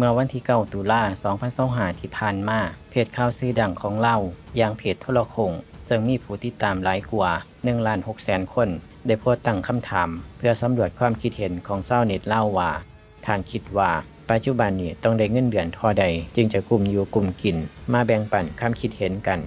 เมื่อวันที่เก้าตุลา2025ที่ผ่านมา เพจข่าวซื้อดังของเราอย่างเพจโทรคงซึ่งมีผู้ติดตามหลายกว่า1ล้าน6แสนคน ได้โพสต์ตั้งคำถาม เพื่อสำรวจความคิดเห็นของชาวเน็ตเล่าว่าท่านคิดว่าปัจจุบันนี้ต้องได้เงินเดือนเทอใด จึงจะกลุ่มอยู่กลุ่มกิน มาแบ่งปันความคิดเห็นกัน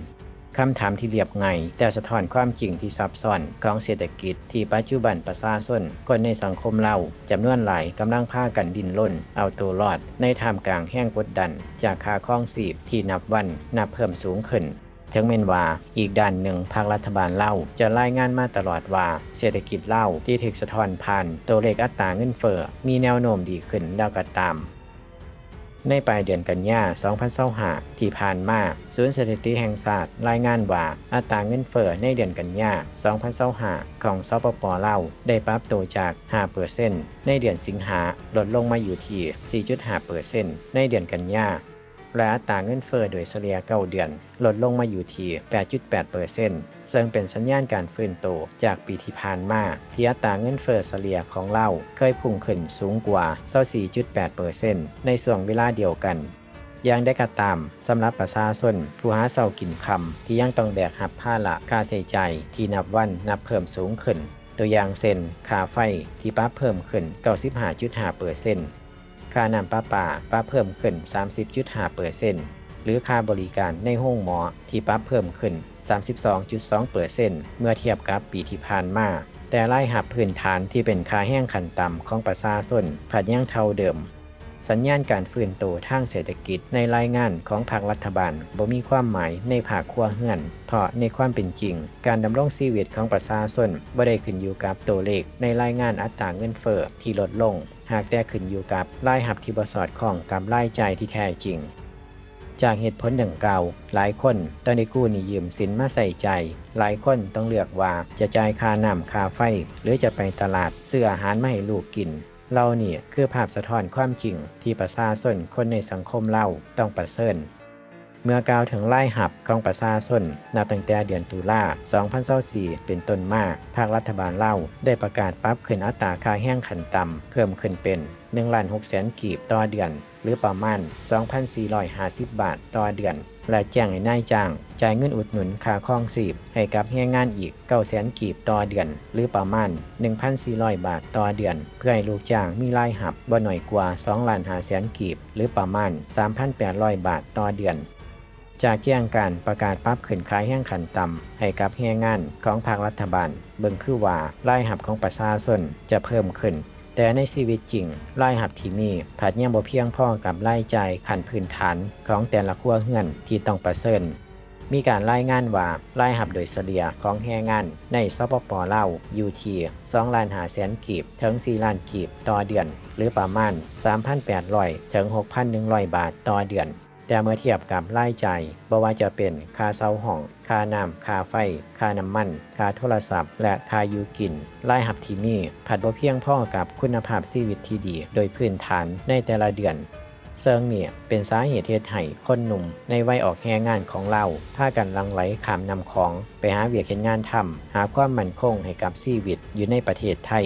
คำถามที่เรียบง่ายแต่สะท้อนความจริงที่ซับซ้อนของเศรษฐกิจที่ปัจจุบันประชาชนคนในสังคมเราจำนวนหลายกำลังพากันดินล้น เอาตัวรอด ในท่ามกลางแห้งกดดัน จากค่าครองสีพที่นับวันนับเพิ่มสูงขึ้นถึงแม้นว่าอีกด้านหนึ่งภาครัฐบาลเล่าจะรายงานมาตลอดว่า เศรษฐกิจเล่าที่ถูกสะท้อนผ่านตัวเลขอัตราเงินเฟ้อมีแนวโน้มดีขึ้นแล้วก็ตาม ในปลายเดือนกันยา2025ที่ผ่านมา ศูนย์สถิติแห่งศาสตร์รายงานว่า อัตราเงินเฟ้อในเดือนกันยา2025ของสปปลาวได้ปรับตัวจาก 5%ในเดือนสิงหาลดลงมาอยู่ที่ 4.5%ในเดือนกันยา และอัตราเงินเฟ้อโดยเฉลี่ย9เดือน ลดลงมาอยู่ที่ 8.8%ซึ่งเป็นสัญญาณการฟื้นตัวจากปีที่ผ่านมาที่อัตราเงินเฟ้อเฉลี่ยของเราเคยพุ่งขึ้นสูงกว่า 24.8%ในส่วงเวลาเดียวกันอย่างได้กระตามสำหรับประชาชนผู้หาเสากินคำที่ยังต้องแบกหับผ้าละค่าใช้จ่ายที่นับวันนับเพิ่มสูงขึ้น ตัวอย่างเช่นค่าไฟที่ปรับเพิ่มขึ้น 95.5% ค่าน้ำประปาปรับเพิ่มขึ้น 30.5%หรือค่าบริการในห้องหมอที่ปรับเพิ่มขึ้น 32.2%เซ็นต์เมื่อเทียบกับปีที่ผ่านมา แต่รายหับพื้นฐานที่เป็นค่าแห้งขันต่ำของประชาชนผัดยังเท่าเดิม สัญญาณการฟื้นตัวทางเศรษฐกิจในรายงานของภาครัฐบาลบ่มีความหมายในภาคครัวเฮือนเพราะในความเป็นจริง การดำรงชีวิตของประชาชนบ่ได้ขึ้นอยู่กับตัวเลขในรายงานอัตราเงินเฟ้อที่ลดลง หากแต่ขึ้นอยู่กับรายหับที่บสอดคล้องกับรายจ่ายที่แท้จริง จากเหตุผลดังกล่าวหลายคนต้องได้กู้หนี้ยืมสินมาใส่ใจ หลายคนต้องเลือกว่าจะจ่ายค่าน้ำค่าไฟ หรือจะไปตลาดซื้ออาหารมาให้ลูกกินเรานี่คือภาพสะท้อนความจริงที่ประชาชนคนในสังคมเราต้องประเสริญ เมื่อกล่าวถึงไล่หับของประชาชนนับตั้งแต่เดือนตุลา2024เป็นต้นมาภาครัฐบาลเล่า ได้ประกาศปรับขึ้นอัตราค่าแห้งขันต่ำเพิ่มขึ้นเป็น1ล้าน6แสนกีบต่อเดือน หรือประมาณ 2,450 บาทต่อเดือน และแจ้งให้นายจ้าง จ่ายเงินอุดหนุนค่าครองสีพให้กับแรงงานอีก9แสนกีบต่อเดือน หรือประมาณ 1,400 บาทต่อเดือน เพื่อให้ลูกจ้างมีรายหับบ่หน่อยกว่า2ล้าน5แสนกีบ หรือประมาณ 3,800 บาทต่อเดือน จากแจ้งการประกาศปรับขึ้นขายแห้งขันต่ำให้กับแรงงานของภาครัฐบาล เบิ่งคือว่ารายหับของประชาชนจะเพิ่มขึ้น แต่ในชีวิตจริงรายหับที่มีผัดยังบ่เพียงพอกับรายจ่ายขันพื้นฐานของแต่ละครัวเรือนที่ต้องประเสริญมีการรายงานว่ารายหับโดยเฉลี่ยของแรงงานในสปปเล่าอยู่ที่2ล้าน5แสนกีบถึง 4 ล้านกีบต่อเดือน หรือประมาณ 3,800ถึง 6,100 บาทต่อเดือน แต่เมื่อเทียบกับรายจ่ายบ่ว่าจะเป็นค่าเช่าห้อง ค่าน้ำค่าไฟ ค่าน้ำมัน ค่าโทรศัพท์ และค่าอยู่กินรายหับที่มีผัดบ่เพียงพอกับคุณภาพชีวิตที่ดี โดยพื้นฐานในแต่ละเดือนเซิงเนี่ยเป็นสาเหตุเหตุให้คนหนุ่ม ในวัยออกแรงงานของเราพากันลังไหลขามนำของ ไปหาเวียกเห็นงานทำหาความมั่นคงให้กับชีวิตอยู่ในประเทศไทย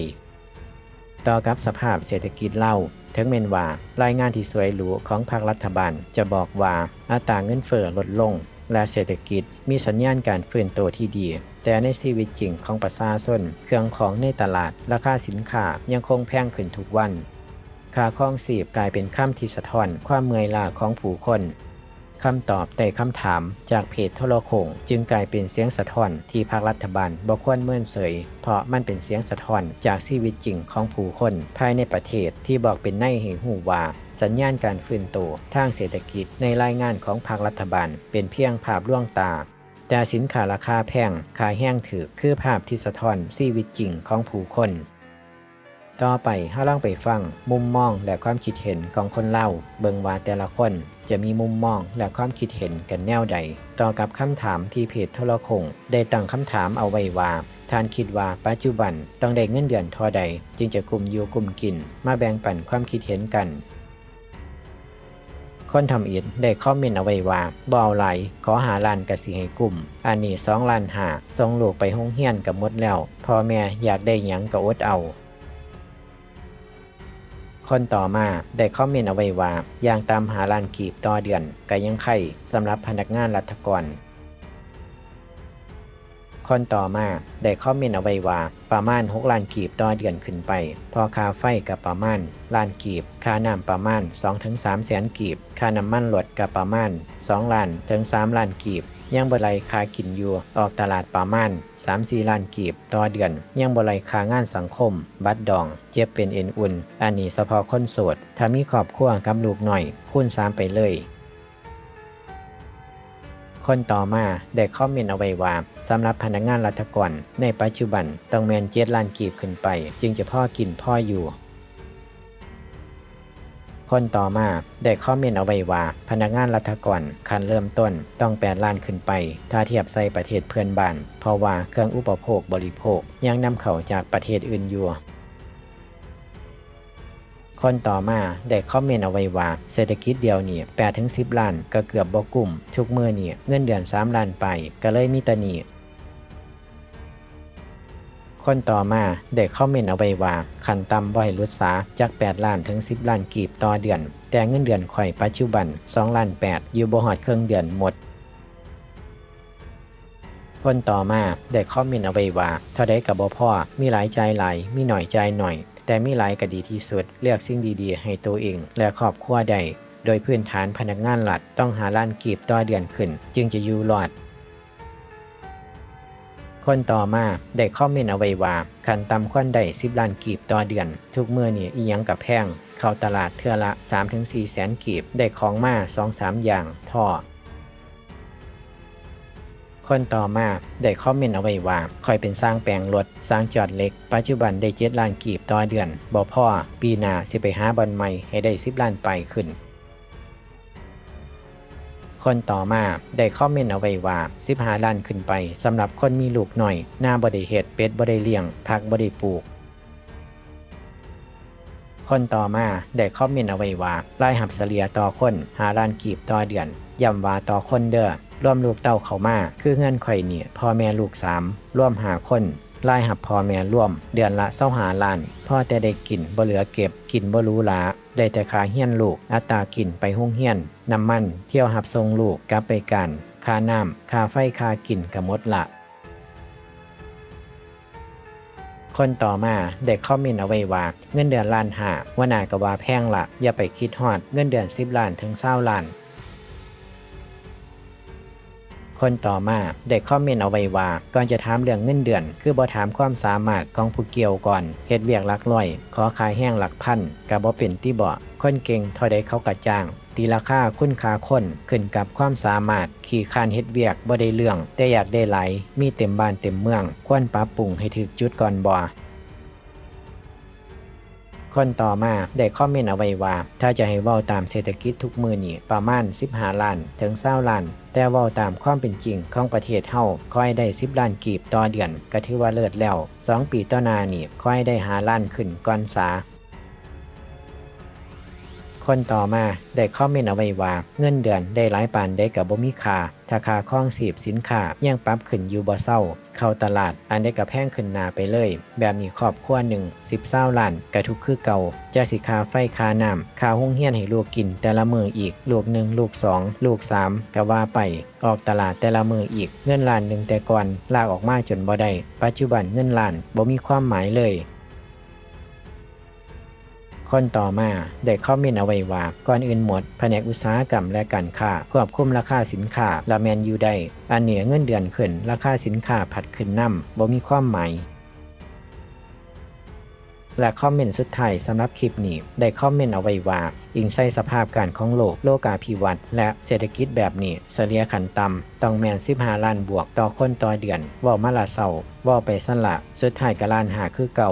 ต่อกับสภาพเศรษฐกิจเล่า ถึงเมนว่ารายงานที่สวยหรูของภาครัฐบาล จะบอกว่าอัตราเงินเฟ้อลดลง และเศรษฐกิจมีสัญญาณการฟื้นตัวที่ดี แต่ในชีวิตจริงของประชาชนเครื่องของในตลาด ราคาสินค้ายังคงแพงขึ้นทุกวันค่าครองสีพกลายเป็นข้ามที่สะท้อนความเมื่อยล้าของผู้คน คำตอบแต่คำถามจากเพจโทรโขงจึงกลายเป็นเสียงสะท้อนที่ภาครัฐบาลบ่ควรเมื่อนเสย เพราะมันเป็นเสียงสะท้อนจากชีวิตจริงของผู้คน ภายในประเทศที่บอกเป็นในให้หูว่า สัญญาณการฟื้นตัวทางเศรษฐกิจในรายงานของภาครัฐบาล เป็นเพียงภาพล่วงตาแต่สินค้าราคาแพงขายแห้งถือคือภาพที่สะท้อนชีวิตจริงของผู้คน ต่อไปห้าล่องไปฟัง มุมมองและความคิดเห็นของคนเล่า เบิงว่าแต่ละคน จะมีมุมมองและความคิดเห็นกันแนวใด ต่อกับคำถามที่เพจทรคง ได้ตั้งคำถามเอาไว้ว่าท่านคิดว่าปัจจุบันต้องได้เงินเดือนเทอใด จึงจะกลุ่มอยู่กลุ่มกิน มาแบ่งปันความคิดเห็นกัน คนทำอิฐได้คอมเมนต์เอาไว้ว่าบ่เอาไหลขอหาลานกสิให้กลุ่ม อันนี้สองลานหาส่งลูกไปห้องเฮียนกับมดแล้วพ่อแม่อยากได้หยังก็อดเอา คนต่อมาได้คอมเมนต์เอาไว้ว่าอย่างตามหาลานกีบต่อเดือนก็ยังไข่สำหรับพนักงานรัฐกร คนต่อมาได้คอมเมนต์เอาไว้ว่า ประมาณ 6 ล้านกีบต่อเดือนขึ้นไป พอค่าไฟกับประมาณ ล้านกีบ ค่าน้ำประมาณ 2-3แสนกีบ ค่าน้ำมันรถกับประมาณ 2 ล้านถึง 3 ล้านกีบยังบ่ไหลค่ากินอยู่ ออกตลาดประมาณ 3-4 ล้านกีบ ต่อเดือน ยังบ่ไหลค่างานสังคม บัตรดอง เจ็บเป็นเอ็นอุ่น อันนี้เฉพาะคนโสด ถ้ามีครอบครัวกับลูกหน่อย คูณ3ไปเลย คนต่อมาได้คอมเมนต์เอาไว้ว่าสำหรับพนักงานรัฐกรในปัจจุบันต้องแมนเจ็ดล้านกีบขึ้นไป จึงจะพ่อกินพ่ออยู่ คนต่อมาได้คอมเมนต์เอาไว้ว่า พนักงานรัฐกรคันเริ่มต้นต้อง8ล้านขึ้นไป ถ้าเทียบใส่ประเทศเพื่อนบ้าน เพราะว่าเครื่องอุปโภคบริโภคยังนำเข้าจากประเทศอื่นอยู่ คนต่อมาได้คอมเมนต์เอาไว้ว่า เศรษฐกิจเดียวนี่8ถึง10ล้านก็เกือบบ่กลุ่ม ทุกมือนี่เงินเดือน3ล้านไปก็เลยมีตหนี่คนต่อมาได้คอมเมนต์เอาไว้ว่าขันต่ำบ่ให้ลดสาจาก 8 ล้านถึง 10 ล้านกีบต่อเดือน แต่เงินเดือนข่อยปัจจุบัน2ล้าน8อยู่บ่ฮอดเครื่องเดือนหมด คนต่อมาได้คอมเมนต์เอาไว้ว่าเท่าใดกับบ่พ่อมีหลายใจหลายมีหน่อยใจหน่อย แต่มีหลายก็ดีที่สุด เลือกสิ่งดีๆ ให้ตัวเอง และครอบครัวได้ โดยพื้นฐานพนักงานหลัดต้องหาล้านกีบต่อเดือนขึ้น จึงจะอยู่รอดคนต่อมาได้คอมเมนต์เอาไว้ว่าคันตำควันได้10ล้านกีบต่อเดือน ทุกเมื่อนี่อียังกับแพง เข้าตลาดเทื่อละ 3-4แสนกีบ ได้ของมา 2-3 อย่างท่อ คนต่อมาได้คอมเมนต์เอาไว้ว่าคอยเป็นสร้างแปลงรถสร้างจอดเล็ก ปัจจุบันได้เจ็ดล้านกีบต่อเดือนบ่พ่อ ปีหน้าสิไปหาบอลใหม่ให้ได้สิบล้านไปขึ้น คนต่อมาได้คอมเมนต์เอาไว้ว่า15ล้านขึ้นไปสำหรับคนมีลูกหน่อยหน้าบ่ได้เฮ็ดเป็ดบ่ได้เลี้ยงผักบ่ได้ปลูกคนต่อมาได้คอมเมนต์เอาไว้ว่ารายหับเฉลี่ยต่อคนหาล้านกีบต่อเดือนย้ำว่าต่อคนเด้อ ร่วมลูกเต้าเขามา คือเงื่อนไขเนี่ยพ่อแม่ลูกสามร่วมหาคนรายหับพ่อแม่ร่วม เดือนละเศร้าหาล้านพ่อแต่ได้กินบ่เหลือเก็บกินบ่รู้ลาได้แต่คาเฮียนลูกอัตากินไปห้องเฮียนน้ำมัน เที่ยวหับทรงลูกกลับไปกันค่าน้ำค่าไฟค่ากินกะมดละคนต่อมาได้คอมเมนต์เอาไว้ว่าเงินเดือนล้านหาว่านาก็ว่าแพงละอย่าไปคิดฮอดเงินเดือน10ล้านถึง20ล้าน คนต่อมาได้คอมเมนต์เอาไว้ว่าก่อนจะถามเรื่องเงินเดือน คือบ่ถามความสามารถของผู้เกี่ยวก่อนเฮ็ดเวียกหลักร้อย ขอขายแห้งหลักพันก็บ่เป็นที่บ่คนเก่งเท่าใดเขาก็จ้างตีราคาคุณค่าคนขึ้นกับความสามารถ ขี่คานเฮ็ดเวียกบ่ได้เรื่อง แต่อยากได้หลายมีเต็มบ้านเต็มเมือง ควรปรับปรุงให้ถึกจุดก่อนบ่ คนต่อมาได้คอมเมนต์เอาไว้ว่า ถ้าจะให้ว่าตามเศรษฐกิจทุกมือนี่ประมาณ 15ล้านถึง20ล้านแต่ว่าตามความเป็นจริงของประเทศเฮาค่อยได้ 10 ล้านกีบต่อเดือนก็ถือว่าเลิศแล้ว 2 ปีต่อนานี่ค่อยได้หาล้านขึ้นก่อนสา คนต่อมาได้คอมเมนต์เอาไว้ว่า เงินเดือนได้หลายปานได้กับบ่มีค่าถ้าค่าครองสีบสินค้ายังปรับขึ้นอยู่บ่เศร้า เข้าตลาดอันได้กับแพงขึ้นหนาไปเลย แบบมีครอบครัวหนึ่งสิบเศร้าล้านกระทุกคือเก่าจะสิค่าไฟค่าน้ำค่าห้องเฮียนให้ลูกกิน แต่ละมืออีก ลูกหนึ่งลูกสองลูกสามก็ว่าไป ออกตลาดแต่ละมืออีก เงินล้านหนึ่งแต่ก่อนลากออกมาจนบ่ได้ปัจจุบันเงินล้านบ่มีความหมายเลย คนต่อมาได้คอมเมนต์เอาไว้ว่าก่อนอื่นหมดแผนกอุตสาหกรรมและการค้าควบคุมราคาสินค้าและแมนยูได้อันเหนือเงินเดือนขึ้นราคาสินค้าผัดขึ้นนำบ่มีความหมายและคอมเมนต์สุดท้ายสำหรับคลิปนี้ ได้คอมเมนต์เอาไว้ว่า อิงใส่สภาพการของโลกโลกาภิวัตน์และเศรษฐกิจแบบนี้เสลียขันต่ำต้องแมน15ล้านบวกต่อคนต่อเดือนว่ามาละเศร้าว่าไปสั้นละสุดท้ายก็ล้านหาคือเก่า